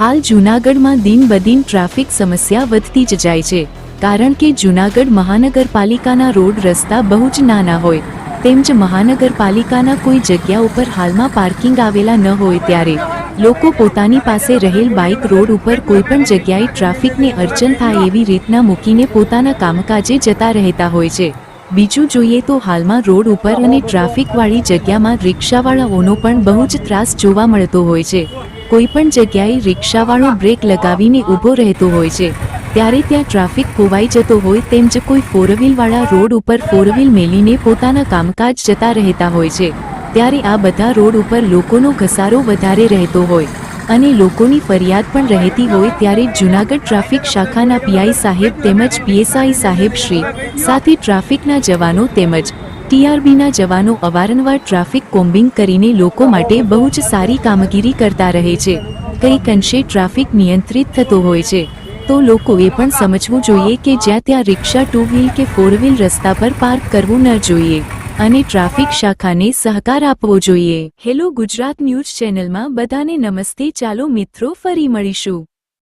હાલ જૂનાગઢમાં દિન બદિન ટ્રાફિક સમસ્યા વધતી જ જાય છે. કારણ કે જૂનાગઢ મહાનગરપાલિકાના રોડ રસ્તા બહુ જ નાના હોય. તેમજ મહાનગરપાલિકાના કોઈ જગ્યા ઉપર હાલમાં પાર્કિંગ આવેલા ન હોય ત્યારે લોકો પોતાની પાસે રહેલ બાઇક રોડ ઉપર કોઈપણ જગ્યાએ ટ્રાફિકને અડચણ થાય એવી રીતના મૂકીને પોતાના કામકાજે જતા રહેતા હોય છે. બીજું જોઈએ તો હાલમાં રોડ ઉપર અને ટ્રાફિકવાળી જગ્યામાં રિક્ષાવાળાઓનો પણ બહુ જ ત્રાસ જોવા મળતો હોય છે. કોઈ પણ જગ્યાએ રિક્ષાવાળો બ્રેક લગાવીને ઊભો રહેતો હોય છે. ત્યારે ત્યાં ટ્રાફિક ખોવાઈ જતો હોય તેમ જ કોઈ ફોર વાળા રોડ ઉપર ફોર વ્હીલ મેલીને પોતાના કામકાજ જતા રહેતા હોય છે. ત્યારે આ બધા રોડ ઉપર લોકોનો ઘસારો વધારે રહેતો હોય અને લોકોની ફરિયાદ પણ રહેતી હોય ત્યારે જૂનાગઢ ટ્રાફિક શાખાના પીઆઈ સાહેબ તેમજ પીએસઆઈ સાહેબ શ્રી સાથે ટ્રાફિકના જવાનો તેમજ ટીઆરબીના જવાનો અવારનવાર ટ્રાફિક કોમ્બિંગ કરીને લોકો માટે બહુ જ સારી કામગીરી કરતા રહે છે. કંઈક અંશે ટ્રાફિક નિયંત્રિત થતો હોય છે, તો લોકોએ પણ સમજવું જોઈએ કે જ્યાં ત્યાં રિક્ષા ટુ વ્હીલ કે ફોર વ્હીલ રસ્તા પર પાર્ક કરવું ન જોઈએ અને ટ્રાફિક શાખાને સહકાર આપવો જોઈએ. હેલો ગુજરાત ન્યૂઝ ચેનલમાં બધાને નમસ્તે, ચાલો મિત્રો ફરી મળીશું.